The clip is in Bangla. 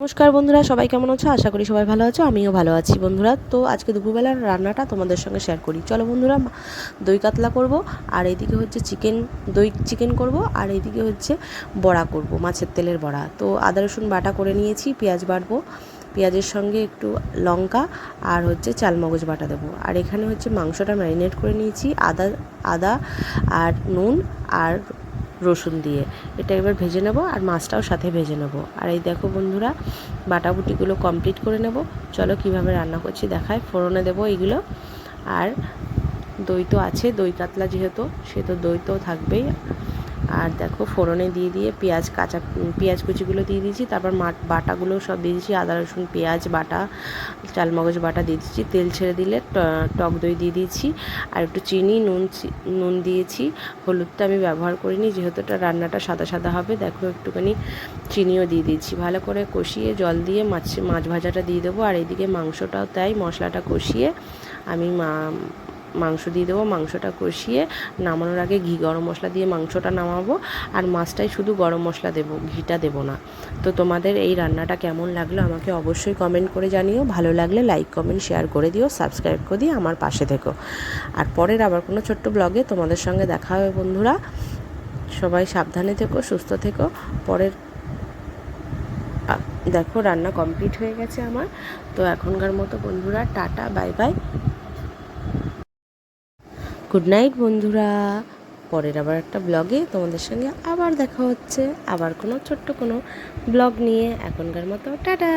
নমস্কার বন্ধুরা, সবাই কেমন আছো? আশা করি সবাই ভালো আছো, আমিও ভালো আছি বন্ধুরা। তো আজকে দুপুরবেলার রান্নাটা তোমাদের সঙ্গে শেয়ার করি। চলো বন্ধুরা দই কাতলা করব, আর এইদিকে হচ্ছে চিকেন দই চিকেন করব, আর এইদিকে হচ্ছে বড়া করব, মাছের তেলের বড়া। তো আদা, রসুন বাটা করে নিয়েছি, পেঁয়াজ বাটবো। পেঁয়াজের সঙ্গে একটু লঙ্কা আর হচ্ছে চালমগজ বাটা দেবো। আর এখানে হচ্ছে মাংসটা ম্যারিনেট করে নিয়েছি, আদা আদা আর নুন আর রসুন দিয়ে। এটা এবার ভেজে নেব আর মাছটাও সাথে ভেজে নেব। আর এই দেখো বন্ধুরা, বাটাবুটিগুলো কমপ্লিট করে নেব। চলো কীভাবে রান্না করছি দেখায় ফোড়নে দেবো এইগুলো আর দই তো আছে, দই কাতলা যেহেতু, সে তো দই তো থাকবেই। আর দেখো ফোড়নে দিয়ে দিয়ে পেঁয়াজ, কাঁচা পেঁয়াজ কুচিগুলো দিয়ে দিয়েছি। তারপর বাটাগুলো সব দিয়ে দিয়েছি। আদা, রসুন, পেঁয়াজ, বাটা, চালমগজ বাটা দিয়ে দিয়েছি। তেল ছেড়ে দিলে টক দই দিয়ে দিয়েছি। আর একটু চিনি, নুন নুন দিয়েছি। হলুদটা আমি ব্যবহার করিনি, যেহেতু এটা রান্নাটা সাদা সাদা হবে, দেখো একটুখানি চিনিও দিয়ে দিয়েছি। ভালো করে কষিয়ে জল দিয়ে মাছ মাছ ভাজাটা দিয়ে দেবো। আর এইদিকে মাংসটাও তাই, মশলাটা কষিয়ে আমি মা মাংস দিয়ে দেবো, মাংসটা কষিয়ে নামানোর আগে ঘি গরম মশলা দিয়ে মাংসটা নামাবো। আর মাছটাই শুধু গরম মশলা দেবো, ঘিটা দেবো না। তো তোমাদের এই রান্নাটা কেমন লাগল আমাকে অবশ্যই কমেন্ট করে জানিও। ভালো লাগলে লাইক কমেন্ট শেয়ার করে দিও সাবস্ক্রাইব করে দিয়ে আমার পাশে থেকো। আর পরের আবার কোনো ছোট্ট ব্লগে তোমাদের সঙ্গে দেখা হবে বন্ধুরা। সবাই সাবধানে থেকো, সুস্থ থেকো। পরের দেখো রান্না কমপ্লিট হয়ে গেছে আমার। তো এখনকার মতো বন্ধুরা, tata bye bye good night বন্ধুরা। পরের আবার একটা ব্লগে তোমাদের সঙ্গে আবার দেখা হচ্ছে। আবার কোনো ছোট্ট কোনো ব্লগ নিয়ে এখনকার মতো, টাটা!